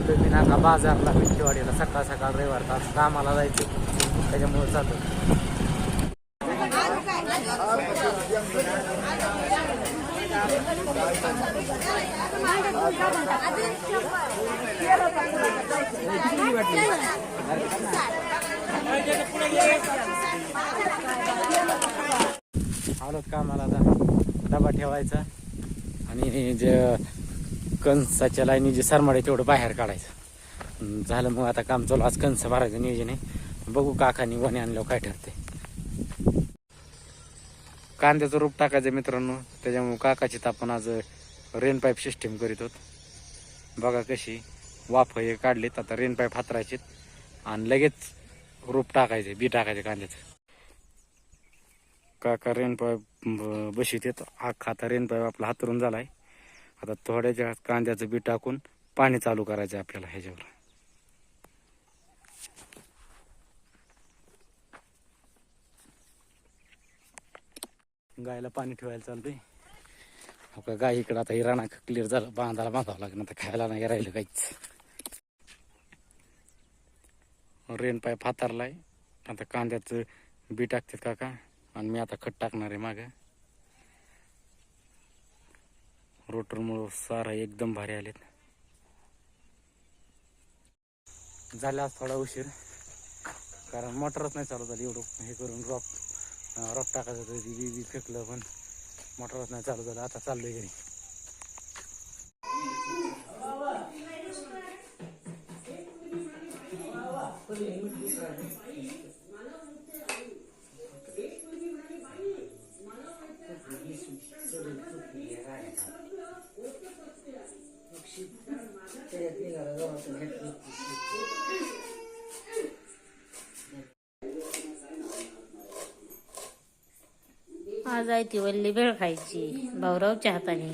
जातोय मी नाका बाजारला मिठीवाडीला सकाळ सकाळ रविवार तास कामाला जायचं. त्याच्यामुळे चालतो आलोच कामाला जा डबा ठेवायचा. आणि जे कणसाच्या लाईनी जे सरमाडे तेवढं बाहेर काढायचं. झालं मग आता काम चालू. आज कंस भरायचं नियोजन आहे. बघू काकानी वने आणल्यावर काय ठरते कांद्याचं रूप टाकायचं मित्रांनो. त्याच्यामुळे काकाची तापण आज रेन पाईप सिस्टीम करीत होत. बघा कशी वाफ हे काढलीत. आता रेन पाईप हातरायचे आणि लगेच रूप टाकायचे बी टाकायचे कांद्याचं. काका रेन पाईप बशीत येतो. अख्खा आता रेन पाईप आपला हातरून झालाय. आता थोड्याच्या कांद्याचं बी टाकून पाणी चालू करायचं आहे आपल्याला ह्याच्यावर. गायला पाणी ठेवायला चालतंय. हो का गाय इकडं आता हिराणा क्लिअर झालं. बांधायला बांधावं लागेल आता खायला नाही राहिलं काहीच. रेन पाईप हातारलाय. आता कांद्याचं बी टाकतात काका. आणि मी आता खत टाकणार आहे मागं. रोटरमुळं सारा एकदम भारी आलेत. झाला थोडा उशीर. कारण मोटरच नाही चालू झाली एवढं. हे करून रॉप रॉप टाकायचं होतं. ती बी फेकलं पण मोटरच नाही चालू झालं आता चाललोय घरी. आज आहे ती वल्ली भेळ खायची. भाऊरावच्या हाताने.